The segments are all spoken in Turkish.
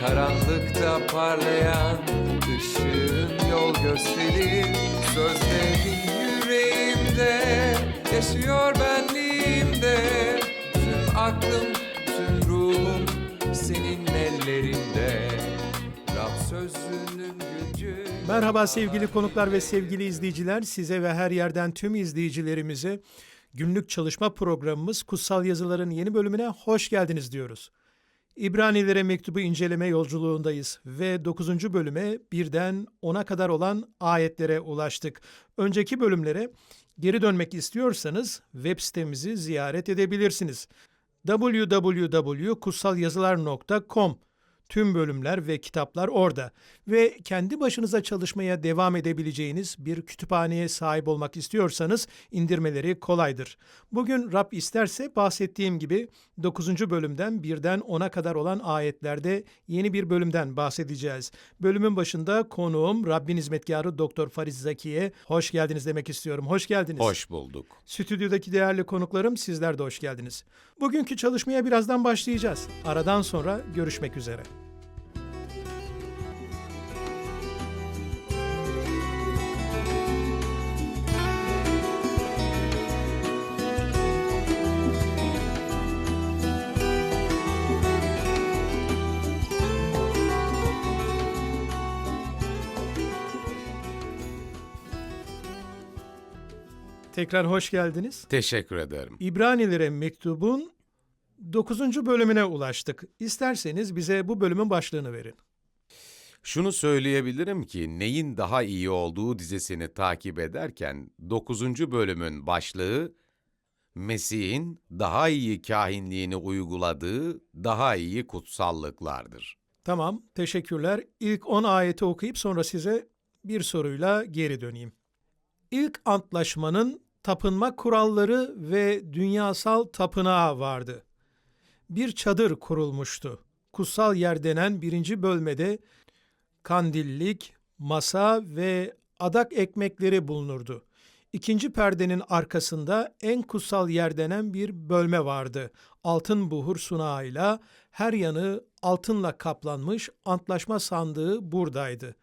Karanlıkta parlayan ışığın yol gösterir Sözlerin yüreğimde yaşıyor benliğimde Tüm aklım, tüm ruhum senin ellerinde Rab sözünün gücü Merhaba sevgili konuklar ve sevgili izleyiciler. Size ve her yerden tüm izleyicilerimize günlük çalışma programımız Kutsal Yazıların yeni bölümüne hoş geldiniz diyoruz. İbranilere mektubu inceleme yolculuğundayız ve 9. bölüme birden 10'a kadar olan ayetlere ulaştık. Önceki bölümlere geri dönmek istiyorsanız web sitemizi ziyaret edebilirsiniz. www.kutsalyazılar.com Tüm bölümler ve kitaplar orada ve kendi başınıza çalışmaya devam edebileceğiniz bir kütüphaneye sahip olmak istiyorsanız indirmeleri kolaydır. Bugün Rab isterse bahsettiğim gibi 9. bölümden birden 10'a kadar olan ayetlerde yeni bir bölümden bahsedeceğiz. Bölümün başında konuğum Rabbin hizmetkarı Doktor Fariz Zaki'ye hoş geldiniz demek istiyorum. Hoş geldiniz. Hoş bulduk. Stüdyodaki değerli konuklarım sizler de hoş geldiniz. Bugünkü çalışmaya birazdan başlayacağız. Aradan sonra görüşmek üzere. Tekrar hoş geldiniz. Teşekkür ederim. İbranilere mektubun 9. bölümüne ulaştık. İsterseniz bize bu bölümün başlığını verin. Şunu söyleyebilirim ki neyin daha iyi olduğu dizisini takip ederken 9. bölümün başlığı Mesih'in daha iyi kahinliğini uyguladığı daha iyi kutsallıklardır. Tamam, teşekkürler. İlk 10 ayeti okuyup sonra size bir soruyla geri döneyim. İlk antlaşmanın tapınma kuralları ve dünyasal tapınağı vardı. Bir çadır kurulmuştu. Kutsal yer denen birinci bölmede kandillik, masa ve adak ekmekleri bulunurdu. İkinci perdenin arkasında en kutsal yer denen bir bölme vardı. Altın buhur sunağıyla her yanı altınla kaplanmış antlaşma sandığı buradaydı.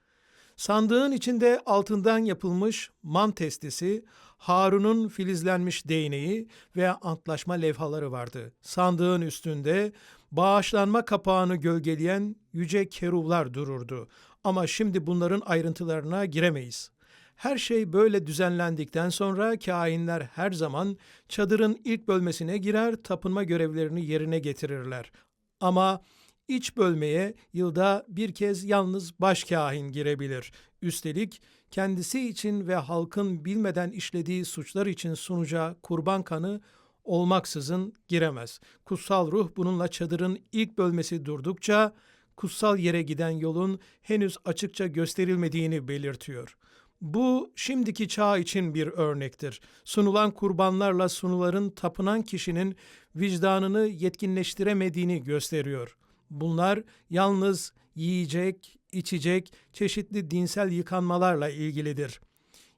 Sandığın içinde altından yapılmış man testisi, Harun'un filizlenmiş değneği ve antlaşma levhaları vardı. Sandığın üstünde bağışlanma kapağını gölgeleyen yüce keruvlar dururdu. Ama şimdi bunların ayrıntılarına giremeyiz. Her şey böyle düzenlendikten sonra kainler her zaman çadırın ilk bölmesine girer, tapınma görevlerini yerine getirirler. Ama iç bölmeye yılda bir kez yalnız başkahin girebilir. Üstelik kendisi için ve halkın bilmeden işlediği suçlar için sunacağı kurban kanı olmaksızın giremez. Kutsal ruh bununla çadırın ilk bölmesi durdukça kutsal yere giden yolun henüz açıkça gösterilmediğini belirtiyor. Bu şimdiki çağ için bir örnektir. Sunulan kurbanlarla sunuların tapınan kişinin vicdanını yetkinleştiremediğini gösteriyor. Bunlar yalnız yiyecek, içecek, çeşitli dinsel yıkanmalarla ilgilidir.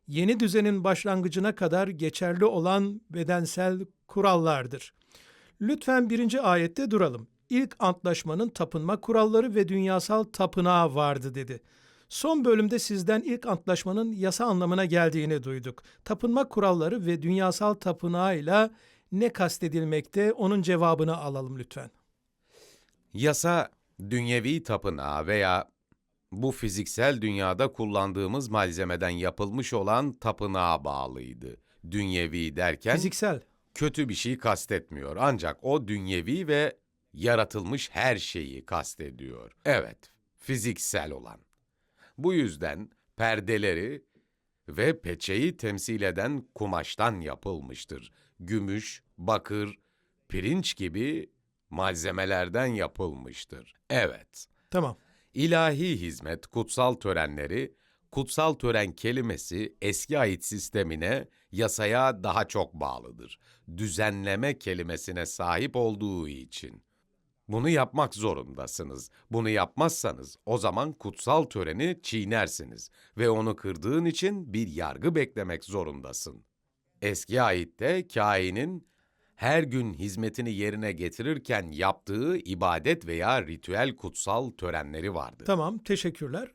Yeni düzenin başlangıcına kadar geçerli olan bedensel kurallardır. Lütfen birinci ayette duralım. İlk antlaşmanın tapınma kuralları ve dünyasal tapınağı vardı dedi. Son bölümde sizden ilk antlaşmanın yasa anlamına geldiğini duyduk. Tapınma kuralları ve dünyasal tapınağıyla ne kastedilmekte onun cevabını alalım lütfen. Yasa, dünyevi tapınağı veya bu fiziksel dünyada kullandığımız malzemeden yapılmış olan tapınağa bağlıydı. Dünyevi derken Fiziksel. kötü bir şey kastetmiyor ancak o dünyevi ve yaratılmış her şeyi kastediyor. Evet, fiziksel olan. Bu yüzden perdeleri ve peçeyi temsil eden kumaştan yapılmıştır. Gümüş, bakır, pirinç gibi malzemelerden yapılmıştır. Evet, Tamam. İlahi hizmet, kutsal törenleri Kutsal tören kelimesi eski ait sistemine, yasaya daha çok bağlıdır. Düzenleme kelimesine sahip olduğu için. Bunu yapmak zorundasınız. Bunu yapmazsanız o zaman kutsal töreni çiğnersiniz ve onu kırdığın için bir yargı beklemek zorundasın. Eski aitte kainin her gün hizmetini yerine getirirken yaptığı ibadet veya ritüel kutsal törenleri vardı. Tamam, teşekkürler.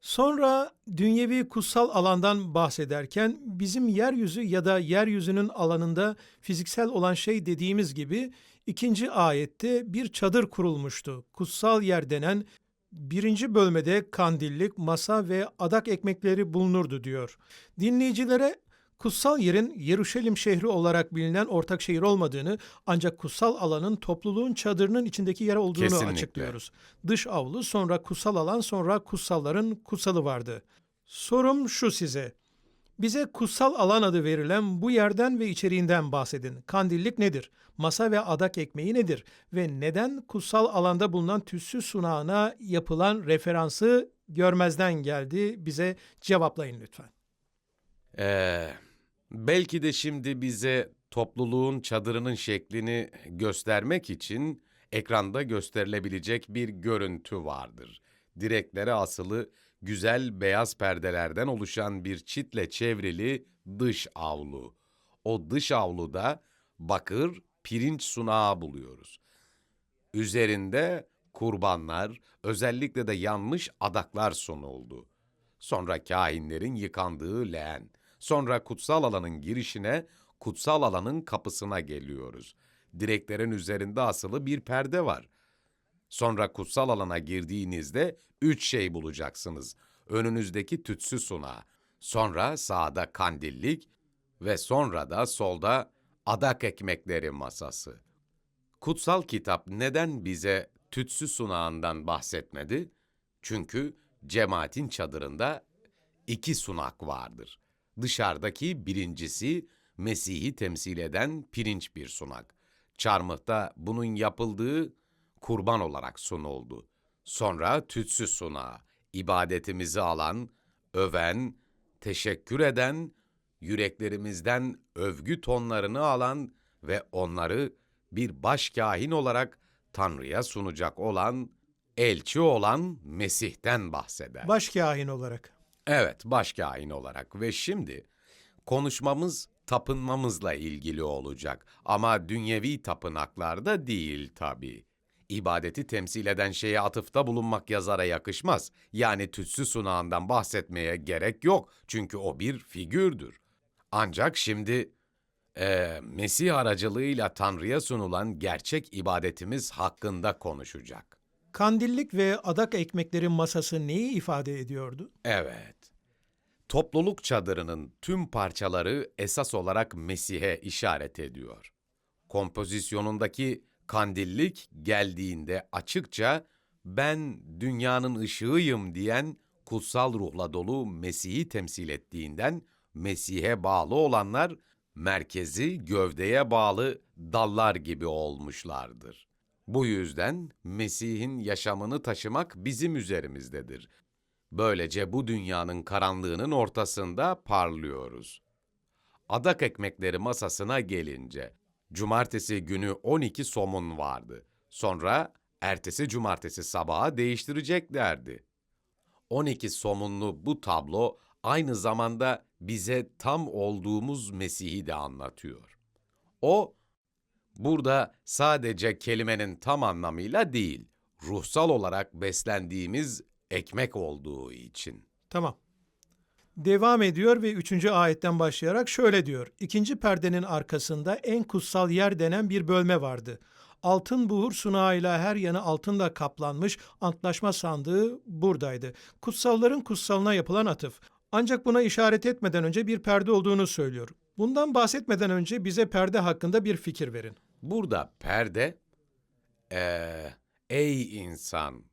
Sonra dünyevi kutsal alandan bahsederken bizim yeryüzü ya da yeryüzünün alanında fiziksel olan şey dediğimiz gibi ikinci ayette bir çadır kurulmuştu. Kutsal yer denen birinci bölmede kandillik, masa ve adak ekmekleri bulunurdu diyor. Dinleyicilere kutsal yerin Yeruşalim şehri olarak bilinen ortak şehir olmadığını ancak kutsal alanın topluluğun çadırının içindeki yer olduğunu Kesinlikle. açıklıyoruz. Dış avlu, sonra kutsal alan, sonra kutsalların kutsalı vardı. Sorum şu size. Bize kutsal alan adı verilen bu yerden ve içeriğinden bahsedin. Kandillik nedir? Masa ve adak ekmeği nedir? Ve neden kutsal alanda bulunan tütsü sunağına yapılan referansı görmezden geldi? Bize cevaplayın lütfen. Ee, belki de şimdi bize topluluğun çadırının şeklini göstermek için ekranda gösterilebilecek bir görüntü vardır. Direklere asılı güzel beyaz perdelerden oluşan bir çitle çevrili dış avlu. O dış avluda bakır pirinç sunağı buluyoruz. Üzerinde kurbanlar, özellikle de yanmış adaklar sunuldu. Sonra kahinlerin yıkandığı leğen. Sonra kutsal alanın girişine, kutsal alanın kapısına geliyoruz. Direklerin üzerinde asılı bir perde var. Sonra kutsal alana girdiğinizde üç şey bulacaksınız. Önünüzdeki tütsü sunağı, sonra sağda kandillik ve sonra da solda adak ekmekleri masası. Kutsal kitap neden bize tütsü sunağından bahsetmedi? Çünkü cemaatin çadırında iki sunak vardır. Dışarıdaki birincisi Mesih'i temsil eden pirinç bir sunak. Çarmıhta bunun yapıldığı kurban olarak sunuldu. Sonra tütsü sunağı, ibadetimizi alan, öven, teşekkür eden, yüreklerimizden övgü tonlarını alan ve onları bir başkahin olarak Tanrı'ya sunacak olan, elçi olan Mesih'ten bahseder. Başkahin olarak. Evet, başkahin olarak ve şimdi konuşmamız tapınmamızla ilgili olacak ama dünyevi tapınaklarda değil tabii. İbadeti temsil eden şeye atıfta bulunmak yazara yakışmaz. Yani tütsü sunağından bahsetmeye gerek yok çünkü o bir figürdür. Ancak şimdi eee, Mesih aracılığıyla Tanrı'ya sunulan gerçek ibadetimiz hakkında konuşacak. Kandillik ve adak ekmekleri masası neyi ifade ediyordu? Evet. Topluluk çadırının tüm parçaları esas olarak Mesih'e işaret ediyor. Kompozisyonundaki kandillik geldiğinde açıkça ben dünyanın ışığıyım diyen kutsal ruhla dolu Mesih'i temsil ettiğinden Mesih'e bağlı olanlar merkezi gövdeye bağlı dallar gibi olmuşlardır. Bu yüzden Mesih'in yaşamını taşımak bizim üzerimizdedir. Böylece bu dünyanın karanlığının ortasında parlıyoruz. Adak ekmekleri masasına gelince, cumartesi günü 12 somun vardı. Sonra ertesi cumartesi sabaha değiştireceklerdi. 12 somunlu bu tablo aynı zamanda bize tam olduğumuz Mesih'i de anlatıyor. O, burada sadece kelimenin tam anlamıyla değil, ruhsal olarak beslendiğimiz ekmek olduğu için. Tamam. Devam ediyor ve üçüncü ayetten başlayarak şöyle diyor. İkinci perdenin arkasında en kutsal yer denen bir bölme vardı. Altın buhur sunağıyla her yanı altınla kaplanmış antlaşma sandığı buradaydı. Kutsalların kutsalına yapılan atıf. Ancak buna işaret etmeden önce bir perde olduğunu söylüyor. Bundan bahsetmeden önce bize perde hakkında bir fikir verin. Burada perde, eee, ey insan,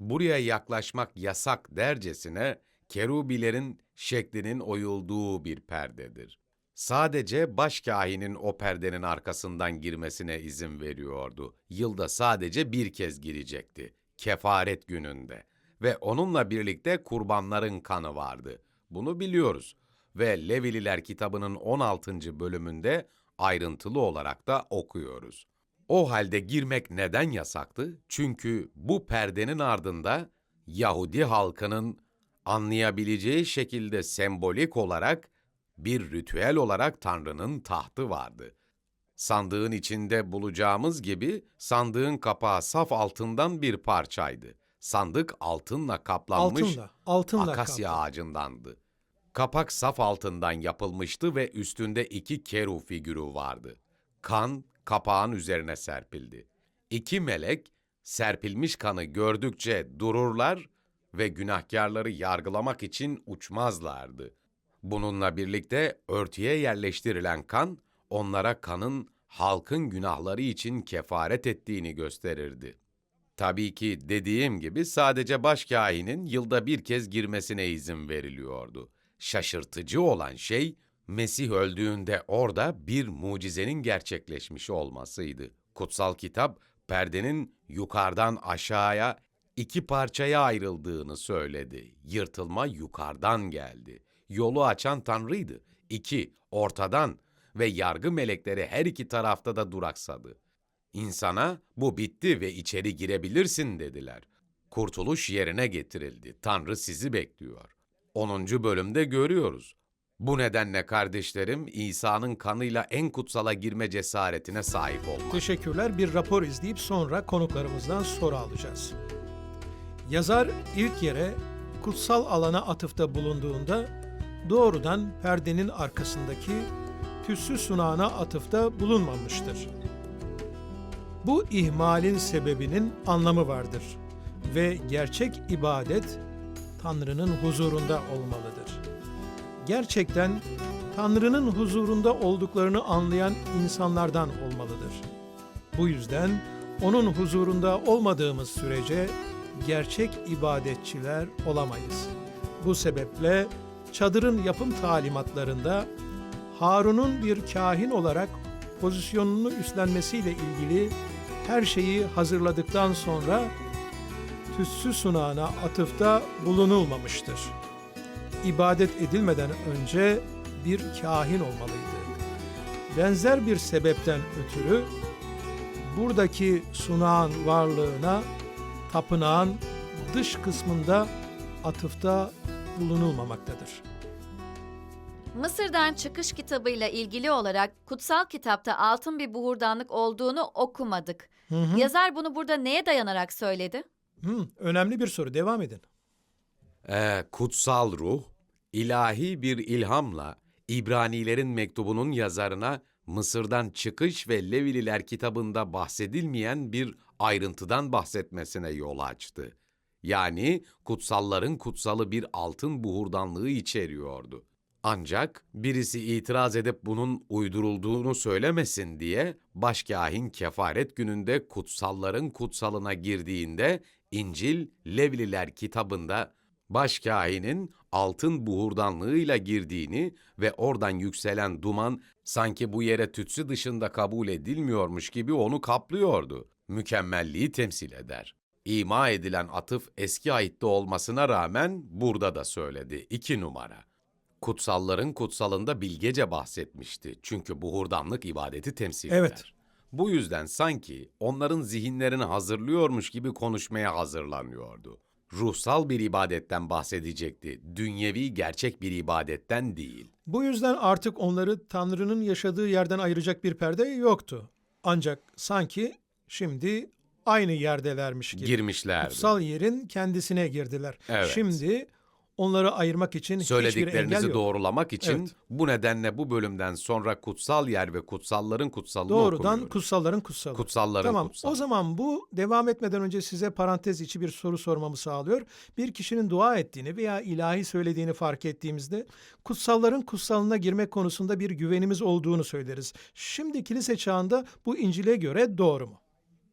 buraya yaklaşmak yasak dercesine kerubilerin şeklinin oyulduğu bir perdedir. Sadece başkahinin o perdenin arkasından girmesine izin veriyordu. Yılda sadece bir kez girecekti. Kefaret gününde. ve onunla birlikte kurbanların kanı vardı. Bunu biliyoruz ve Levililer kitabının 16. bölümünde ayrıntılı olarak da okuyoruz. O halde girmek neden yasaktı? Çünkü bu perdenin ardında Yahudi halkının anlayabileceği şekilde sembolik olarak bir ritüel olarak Tanrı'nın tahtı vardı. Sandığın içinde bulacağımız gibi sandığın kapağı saf altından bir parçaydı. Sandık altınla kaplanmış Altınla, altınla akasya kaplı. ağacındandı. Kapak saf altından yapılmıştı ve üstünde iki keru figürü vardı. Kan kapağın üzerine serpildi. İki melek serpilmiş kanı gördükçe dururlar ve günahkarları yargılamak için uçmazlardı. Bununla birlikte örtüye yerleştirilen kan onlara kanın halkın günahları için kefaret ettiğini gösterirdi. Tabii ki dediğim gibi sadece başkâhinin yılda bir kez girmesine izin veriliyordu. Şaşırtıcı olan şey Mesih öldüğünde orada bir mucizenin gerçekleşmiş olmasıydı. Kutsal kitap perdenin yukarıdan aşağıya iki parçaya ayrıldığını söyledi. Yırtılma yukarıdan geldi. Yolu açan Tanrı'ydı. İki, ortadan ve yargı melekleri her iki tarafta da duraksadı. İnsana bu bitti ve içeri girebilirsin dediler. Kurtuluş yerine getirildi. Tanrı sizi bekliyor. 10. bölümde görüyoruz. Bu nedenle kardeşlerim İsa'nın kanıyla en kutsala girme cesaretine sahip olmak. Teşekkürler. Bir rapor izleyip sonra konuklarımızdan soru alacağız. Yazar ilk yere kutsal alana atıfta bulunduğunda doğrudan perdenin arkasındaki tüssü sunağına atıfta bulunmamıştır. Bu ihmalin sebebinin anlamı vardır ve gerçek ibadet Tanrı'nın huzurunda olmalıdır. Gerçekten Tanrı'nın huzurunda olduklarını anlayan insanlardan olmalıdır. Bu yüzden onun huzurunda olmadığımız sürece gerçek ibadetçiler olamayız. Bu sebeple çadırın yapım talimatlarında Harun'un bir kahin olarak pozisyonunu üstlenmesiyle ilgili her şeyi hazırladıktan sonra tütsü sunağına atıfta bulunulmamıştır. İbadet edilmeden önce bir kahin olmalıydı. Benzer bir sebepten ötürü buradaki sunağın varlığına tapınağın dış kısmında atıfta bulunulmamaktadır. Mısır'dan çıkış kitabıyla ilgili olarak kutsal kitapta altın bir buhurdanlık olduğunu okumadık. Yazar bunu burada neye dayanarak söyledi? Hmm, önemli bir soru. Devam edin. Ee, kutsal ruh, ilahi bir ilhamla İbranilerin mektubunun yazarına Mısır'dan çıkış ve Levililer kitabında bahsedilmeyen bir ayrıntıdan bahsetmesine yol açtı. Yani kutsalların kutsalı bir altın buhurdanlığı içeriyordu. Ancak birisi itiraz edip bunun uydurulduğunu söylemesin diye başkâhin kefaret gününde kutsalların kutsalına girdiğinde İncil Levliler kitabında başkâhinin altın buhurdanlığıyla girdiğini ve oradan yükselen duman sanki bu yere tütsü dışında kabul edilmiyormuş gibi onu kaplıyordu. Mükemmelliği temsil eder. İma edilen atıf eski ayette olmasına rağmen burada da söyledi. İki numara. Kutsalların kutsalında bilgece bahsetmişti. Çünkü buhurdanlık ibadeti temsil Evet. eder. Bu yüzden sanki onların zihinlerini hazırlıyormuş gibi konuşmaya hazırlanıyordu. Ruhsal bir ibadetten bahsedecekti. Dünyevi gerçek bir ibadetten değil. Bu yüzden artık onları Tanrı'nın yaşadığı yerden ayıracak bir perde yoktu. Ancak sanki şimdi aynı yerdelermiş gibi. Girmişlerdi. Kutsal yerin kendisine girdiler. Evet. Şimdi onları ayırmak için hiçbir engel Söylediklerinizi yok. doğrulamak için Evet. bu nedenle bu bölümden sonra kutsal yer ve kutsalların kutsalını Doğrudan okumuyoruz. kutsalların kutsalı. Kutsalların Tamam. kutsalı. O zaman bu devam etmeden önce size parantez içi bir soru sormamı sağlıyor. Bir kişinin dua ettiğini veya ilahi söylediğini fark ettiğimizde kutsalların kutsalına girmek konusunda bir güvenimiz olduğunu söyleriz. Şimdi kilise çağında bu İncil'e göre doğru mu?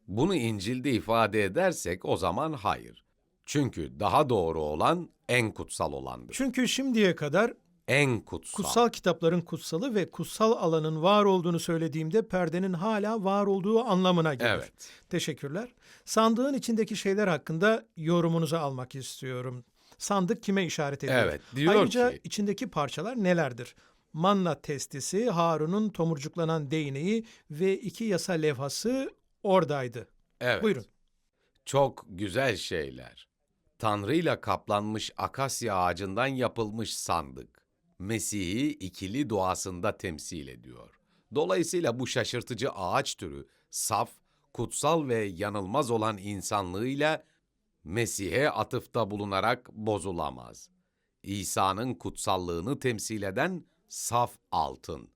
Bunu İncil'de ifade edersek o zaman hayır. Çünkü daha doğru olan en kutsal olandır. Çünkü şimdiye kadar en kutsal. Kutsal kitapların kutsalı ve kutsal alanın var olduğunu söylediğimde perdenin hala var olduğu anlamına gelir. Evet. Teşekkürler. Sandığın içindeki şeyler hakkında yorumunuzu almak istiyorum. Sandık kime işaret ediyor? Evet, diyor Ayrıca ki- içindeki parçalar nelerdir? Manna testisi, Harun'un tomurcuklanan değneği ve iki yasa levhası oradaydı. Evet. Buyurun. Çok güzel şeyler. Tanrıyla kaplanmış akasya ağacından yapılmış sandık. Mesih'i ikili doğasında temsil ediyor. Dolayısıyla bu şaşırtıcı ağaç türü saf, kutsal ve yanılmaz olan insanlığıyla Mesih'e atıfta bulunarak bozulamaz. İsa'nın kutsallığını temsil eden saf altın.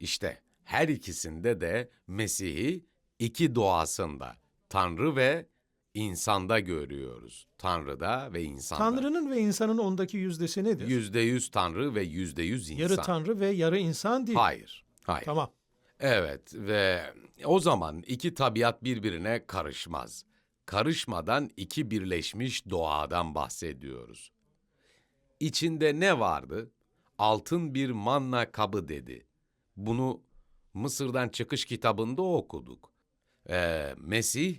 İşte her ikisinde de Mesih'i iki doğasında, Tanrı ve insanda görüyoruz. Tanrı'da ve insanda. Tanrı'nın ve insanın ondaki yüzdesi nedir? Yüzde yüz Tanrı ve yüzde yüz insan. Yarı Tanrı ve yarı insan değil. Hayır, hayır. Tamam. Evet ve o zaman iki tabiat birbirine karışmaz. Karışmadan iki birleşmiş doğadan bahsediyoruz. İçinde ne vardı? Altın bir manna kabı dedi. Bunu Mısır'dan çıkış kitabında okuduk. Ee, Mesih,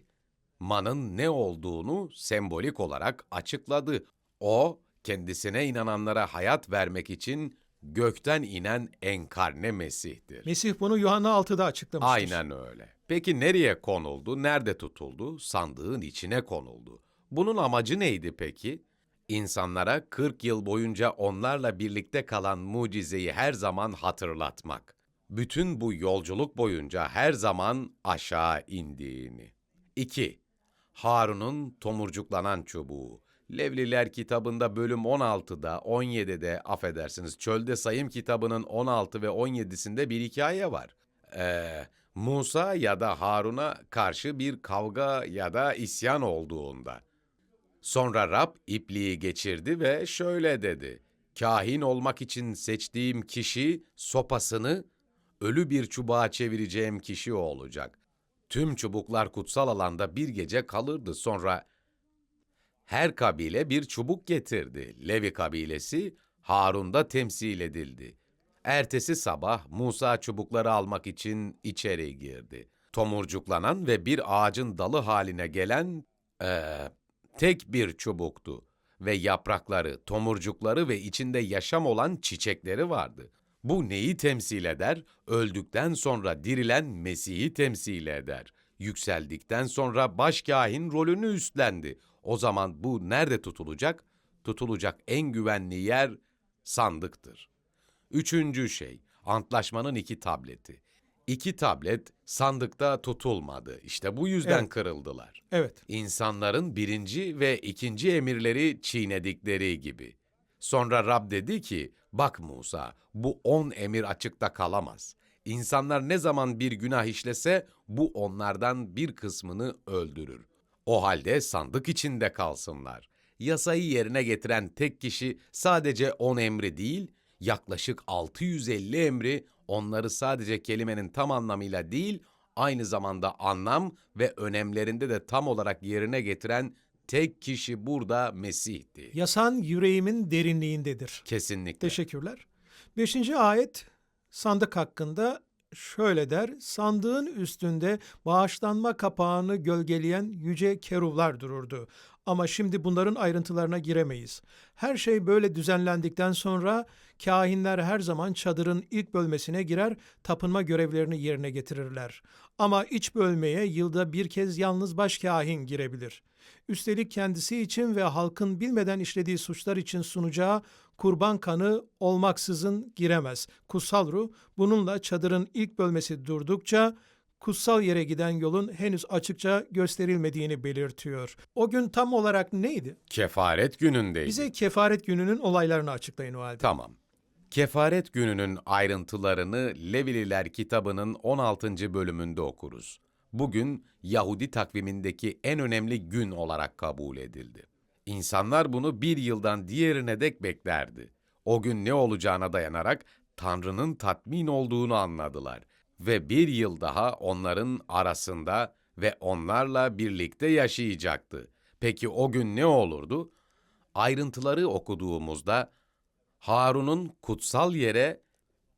manın ne olduğunu sembolik olarak açıkladı. O, kendisine inananlara hayat vermek için gökten inen enkarne Mesih'tir. Mesih bunu Yuhanna 6'da açıklamıştır. Aynen öyle. Peki nereye konuldu, nerede tutuldu? Sandığın içine konuldu. Bunun amacı neydi peki? İnsanlara 40 yıl boyunca onlarla birlikte kalan mucizeyi her zaman hatırlatmak. Bütün bu yolculuk boyunca her zaman aşağı indiğini. 2. Harun'un tomurcuklanan çubuğu. Levliler kitabında bölüm 16'da, 17'de, affedersiniz, Çölde Sayım kitabının 16 ve 17'sinde bir hikaye var. Ee, Musa ya da Harun'a karşı bir kavga ya da isyan olduğunda. Sonra Rab ipliği geçirdi ve şöyle dedi. Kahin olmak için seçtiğim kişi sopasını ölü bir çubuğa çevireceğim kişi olacak. Tüm çubuklar kutsal alanda bir gece kalırdı. Sonra her kabile bir çubuk getirdi. Levi kabilesi Harun'da temsil edildi. Ertesi sabah Musa çubukları almak için içeri girdi. Tomurcuklanan ve bir ağacın dalı haline gelen eee, tek bir çubuktu ve yaprakları, tomurcukları ve içinde yaşam olan çiçekleri vardı. Bu neyi temsil eder? Öldükten sonra dirilen Mesih'i temsil eder. Yükseldikten sonra başkahin rolünü üstlendi. O zaman bu nerede tutulacak? Tutulacak en güvenli yer sandıktır. Üçüncü şey, antlaşmanın iki tableti. İki tablet sandıkta tutulmadı. İşte bu yüzden Evet. kırıldılar. Evet. İnsanların birinci ve ikinci emirleri çiğnedikleri gibi. Sonra Rab dedi ki, bak Musa, bu on emir açıkta kalamaz. İnsanlar ne zaman bir günah işlese, bu onlardan bir kısmını öldürür. O halde sandık içinde kalsınlar. Yasayı yerine getiren tek kişi sadece on emri değil, yaklaşık 650 emri onları sadece kelimenin tam anlamıyla değil, aynı zamanda anlam ve önemlerinde de tam olarak yerine getiren tek kişi burada Mesih'ti. Yasan yüreğimin derinliğindedir. Kesinlikle. Teşekkürler. Beşinci ayet sandık hakkında şöyle der. Sandığın üstünde bağışlanma kapağını gölgeleyen yüce keruvlar dururdu. Ama şimdi bunların ayrıntılarına giremeyiz. Her şey böyle düzenlendikten sonra kahinler her zaman çadırın ilk bölmesine girer, tapınma görevlerini yerine getirirler. Ama iç bölmeye yılda bir kez yalnız baş kahin girebilir. Üstelik kendisi için ve halkın bilmeden işlediği suçlar için sunacağı kurban kanı olmaksızın giremez. Kutsal ruh bununla çadırın ilk bölmesi durdukça kutsal yere giden yolun henüz açıkça gösterilmediğini belirtiyor. O gün tam olarak neydi? Kefaret günündeydi. Bize kefaret gününün olaylarını açıklayın o halde. Tamam. Kefaret gününün ayrıntılarını Levililer kitabının 16. bölümünde okuruz. Bugün Yahudi takvimindeki en önemli gün olarak kabul edildi. İnsanlar bunu bir yıldan diğerine dek beklerdi. O gün ne olacağına dayanarak Tanrı'nın tatmin olduğunu anladılar ve bir yıl daha onların arasında ve onlarla birlikte yaşayacaktı. Peki o gün ne olurdu? Ayrıntıları okuduğumuzda Harun'un kutsal yere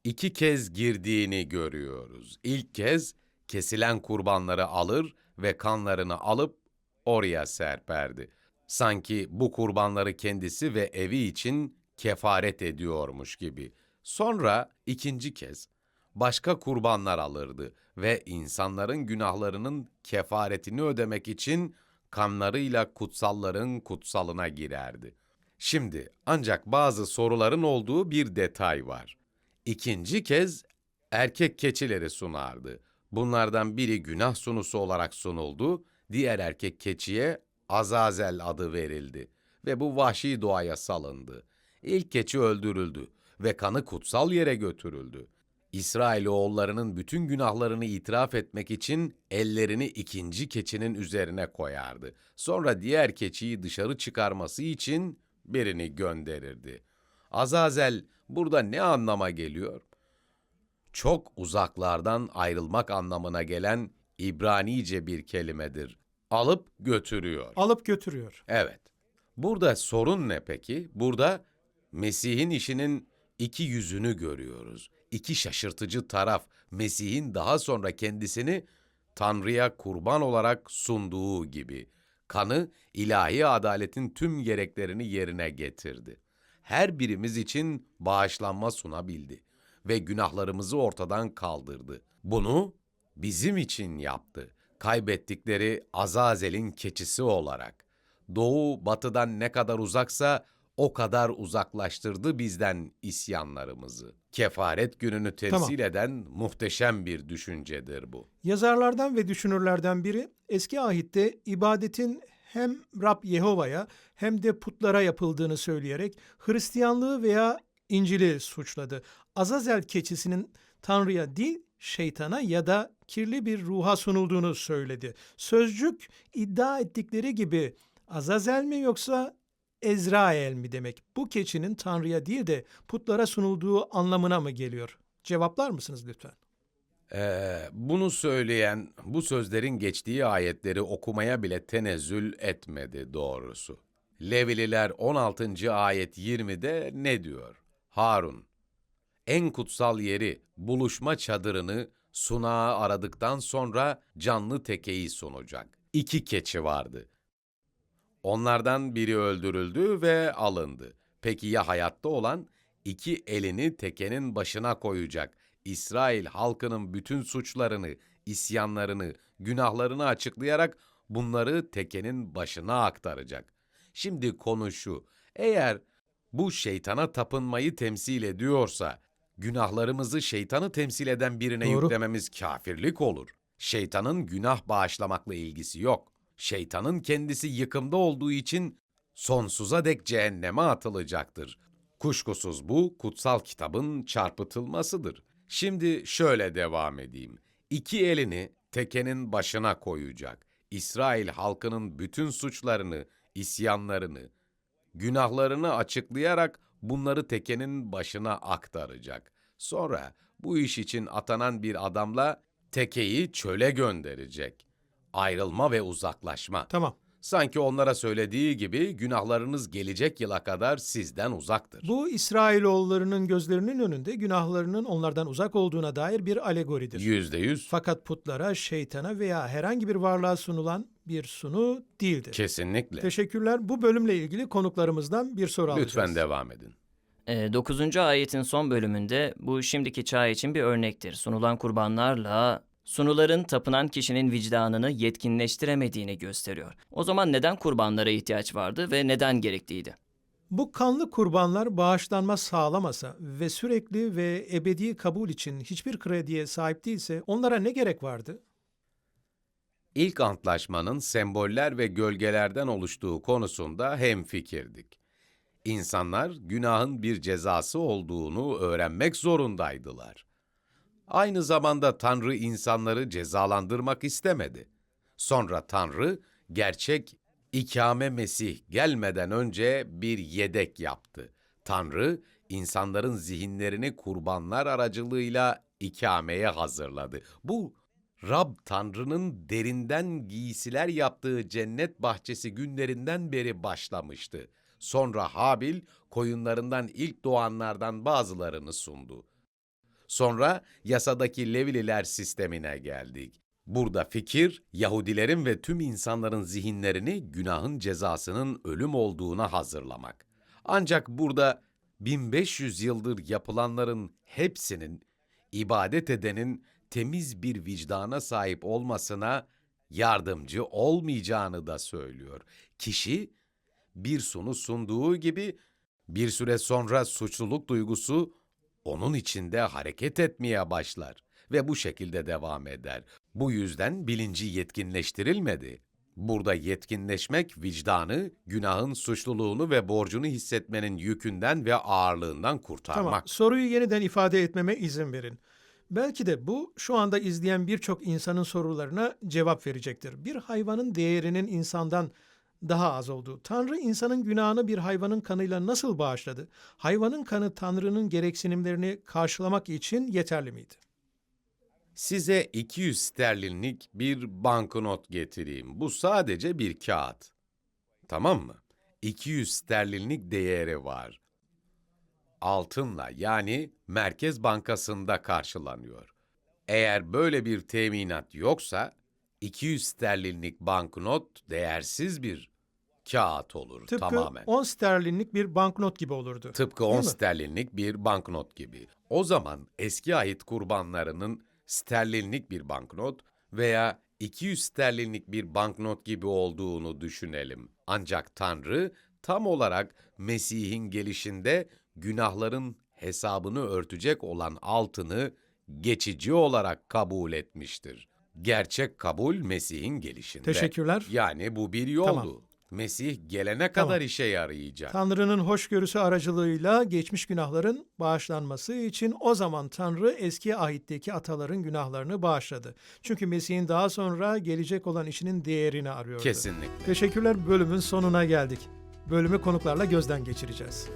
iki kez girdiğini görüyoruz. İlk kez kesilen kurbanları alır ve kanlarını alıp oraya serperdi. Sanki bu kurbanları kendisi ve evi için kefaret ediyormuş gibi. Sonra ikinci kez başka kurbanlar alırdı ve insanların günahlarının kefaretini ödemek için kanlarıyla kutsalların kutsalına girerdi. Şimdi ancak bazı soruların olduğu bir detay var. İkinci kez erkek keçileri sunardı. Bunlardan biri günah sunusu olarak sunuldu, diğer erkek keçiye Azazel adı verildi ve bu vahşi doğaya salındı. İlk keçi öldürüldü ve kanı kutsal yere götürüldü. İsrailoğullarının bütün günahlarını itiraf etmek için ellerini ikinci keçinin üzerine koyardı. Sonra diğer keçiyi dışarı çıkarması için birini gönderirdi. Azazel burada ne anlama geliyor? Çok uzaklardan ayrılmak anlamına gelen İbranice bir kelimedir. Alıp götürüyor. Alıp götürüyor. Evet. Burada sorun ne peki? Burada Mesih'in işinin iki yüzünü görüyoruz. İki şaşırtıcı taraf Mesih'in daha sonra kendisini Tanrı'ya kurban olarak sunduğu gibi. Kanı ilahi adaletin tüm gereklerini yerine getirdi. Her birimiz için bağışlanma sunabildi ve günahlarımızı ortadan kaldırdı. Bunu bizim için yaptı. Kaybettikleri Azazel'in keçisi olarak. Doğu batıdan ne kadar uzaksa o kadar uzaklaştırdı bizden isyanlarımızı. Kefaret gününü temsil eden muhteşem bir düşüncedir bu. Yazarlardan ve düşünürlerden biri eski ahitte ibadetin hem Rab Yehova'ya hem de putlara yapıldığını söyleyerek Hristiyanlığı veya İncil'i suçladı. Azazel keçisinin Tanrı'ya değil şeytana ya da kirli bir ruha sunulduğunu söyledi. Sözcük iddia ettikleri gibi Azazel mi yoksa Ezrael mi demek? Bu keçinin Tanrı'ya değil de putlara sunulduğu anlamına mı geliyor? Cevaplar mısınız lütfen? Ee, bunu söyleyen bu sözlerin geçtiği ayetleri okumaya bile tenezzül etmedi doğrusu. Levililer 16. ayet 20'de ne diyor? Harun, en kutsal yeri, buluşma çadırını sunağı aradıktan sonra canlı tekeyi sunacak. İki keçi vardı. Onlardan biri öldürüldü ve alındı. Peki ya hayatta olan? İki elini tekenin başına koyacak. İsrail halkının bütün suçlarını, isyanlarını, günahlarını açıklayarak bunları tekenin başına aktaracak. Şimdi konu şu, eğer bu şeytana tapınmayı temsil ediyorsa, günahlarımızı şeytanı temsil eden birine Doğru. yüklememiz kafirlik olur. Şeytanın günah bağışlamakla ilgisi yok. Şeytanın kendisi yıkımda olduğu için sonsuza dek cehenneme atılacaktır. Kuşkusuz bu kutsal kitabın çarpıtılmasıdır. Şimdi şöyle devam edeyim. İki elini tekenin başına koyacak. İsrail halkının bütün suçlarını, isyanlarını, günahlarını açıklayarak bunları tekenin başına aktaracak. Sonra bu iş için atanan bir adamla tekeyi çöle gönderecek. Ayrılma ve uzaklaşma. Tamam. Sanki onlara söylediği gibi günahlarınız gelecek yıla kadar sizden uzaktır. Bu İsrailoğullarının gözlerinin önünde günahlarının onlardan uzak olduğuna dair bir alegoridir. Yüzde yüz. Fakat putlara, şeytana veya herhangi bir varlığa sunulan bir sunu değildir. Kesinlikle. Teşekkürler. Bu bölümle ilgili konuklarımızdan bir soru alacağız. Lütfen devam edin. 9. ayetin son bölümünde bu şimdiki çağ için bir örnektir. Sunulan kurbanlarla sunuların tapınan kişinin vicdanını yetkinleştiremediğini gösteriyor. O zaman neden kurbanlara ihtiyaç vardı ve neden gerekliydi? Bu kanlı kurbanlar bağışlanma sağlamasa ve sürekli ve ebedi kabul için hiçbir krediye sahip değilse onlara ne gerek vardı? İlk antlaşmanın semboller ve gölgelerden oluştuğu konusunda hemfikirdik. İnsanlar günahın bir cezası olduğunu öğrenmek zorundaydılar. Aynı zamanda Tanrı insanları cezalandırmak istemedi. Sonra Tanrı gerçek ikame Mesih gelmeden önce bir yedek yaptı. Tanrı insanların zihinlerini kurbanlar aracılığıyla ikameye hazırladı. Bu Rab Tanrı'nın derinden giysiler yaptığı cennet bahçesi günlerinden beri başlamıştı. Sonra Habil koyunlarından ilk doğanlardan bazılarını sundu. Sonra yasadaki Levililer sistemine geldik. Burada fikir, Yahudilerin ve tüm insanların zihinlerini günahın cezasının ölüm olduğuna hazırlamak. Ancak burada 1500 yıldır yapılanların hepsinin ibadet edenin temiz bir vicdana sahip olmasına yardımcı olmayacağını da söylüyor. Kişi bir sunu sunduğu gibi bir süre sonra suçluluk duygusu onun içinde hareket etmeye başlar ve bu şekilde devam eder. Bu yüzden bilinci yetkinleştirilmedi. Burada yetkinleşmek vicdanı, günahın suçluluğunu ve borcunu hissetmenin yükünden ve ağırlığından kurtarmak. Tamam. Soruyu yeniden ifade etmeme izin verin. Belki de bu şu anda izleyen birçok insanın sorularına cevap verecektir. Bir hayvanın değerinin insandan daha az olduğu. Tanrı insanın günahını bir hayvanın kanıyla nasıl bağışladı? Hayvanın kanı Tanrı'nın gereksinimlerini karşılamak için yeterli miydi? Size 200 sterlinlik bir banknot getireyim. Bu sadece bir kağıt. Tamam mı? 200 sterlinlik değeri var. Altınla yani Merkez Bankası'nda karşılanıyor. Eğer böyle bir teminat yoksa 200 sterlinlik banknot değersiz bir kağıt olur Tıpkı tamamen. 10 sterlinlik bir banknot gibi olurdu. Tıpkı Değil 10 mi? sterlinlik bir banknot gibi. O zaman eski ahit kurbanlarının sterlinlik bir banknot veya 200 sterlinlik bir banknot gibi olduğunu düşünelim. Ancak Tanrı tam olarak Mesih'in gelişinde günahların hesabını örtecek olan altını geçici olarak kabul etmiştir. Gerçek kabul Mesih'in gelişinde. Teşekkürler. Yani bu bir yoldu. Tamam. Mesih gelene Tamam. kadar işe yarayacak. Tanrı'nın hoşgörüsü aracılığıyla geçmiş günahların bağışlanması için o zaman Tanrı eski ahitteki ataların günahlarını bağışladı. Çünkü Mesih'in daha sonra gelecek olan işinin değerini arıyordu. Kesinlikle. Teşekkürler bölümün sonuna geldik. Bölümü konuklarla gözden geçireceğiz.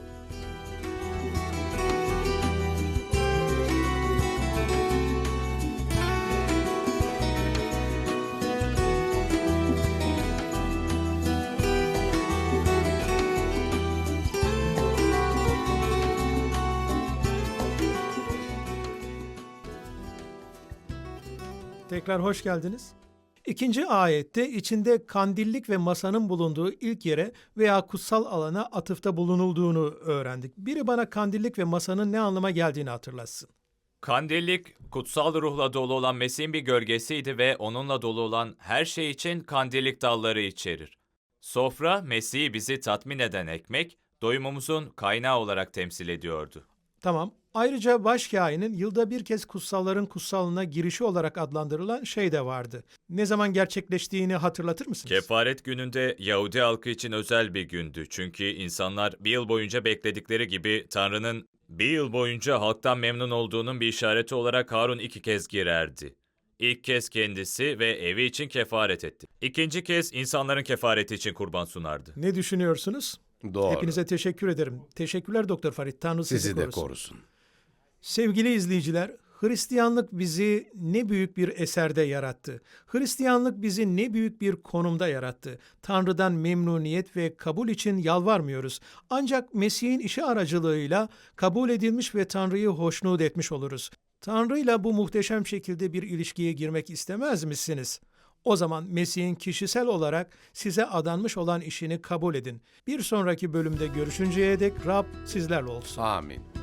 Tekrar hoş geldiniz. İkinci ayette içinde kandillik ve masanın bulunduğu ilk yere veya kutsal alana atıfta bulunulduğunu öğrendik. Biri bana kandillik ve masanın ne anlama geldiğini hatırlatsın. Kandillik, kutsal ruhla dolu olan Mesih'in bir gölgesiydi ve onunla dolu olan her şey için kandillik dalları içerir. Sofra, Mesih'i bizi tatmin eden ekmek, doyumumuzun kaynağı olarak temsil ediyordu. Tamam. Ayrıca başkâhinin yılda bir kez kutsalların kutsalına girişi olarak adlandırılan şey de vardı. Ne zaman gerçekleştiğini hatırlatır mısınız? Kefaret gününde Yahudi halkı için özel bir gündü. Çünkü insanlar bir yıl boyunca bekledikleri gibi Tanrı'nın bir yıl boyunca halktan memnun olduğunun bir işareti olarak Harun iki kez girerdi. İlk kez kendisi ve evi için kefaret etti. İkinci kez insanların kefareti için kurban sunardı. Ne düşünüyorsunuz? Doğru. Hepinize teşekkür ederim. Teşekkürler Doktor Farid. Tanrı sizi, Sizi de korusun. Sevgili izleyiciler, Hristiyanlık bizi ne büyük bir eserde yarattı. Hristiyanlık bizi ne büyük bir konumda yarattı. Tanrı'dan memnuniyet ve kabul için yalvarmıyoruz. Ancak Mesih'in işi aracılığıyla kabul edilmiş ve Tanrı'yı hoşnut etmiş oluruz. Tanrı'yla bu muhteşem şekilde bir ilişkiye girmek istemez misiniz? O zaman Mesih'in kişisel olarak size adanmış olan işini kabul edin. Bir sonraki bölümde görüşünceye dek Rab sizlerle olsun. Amin.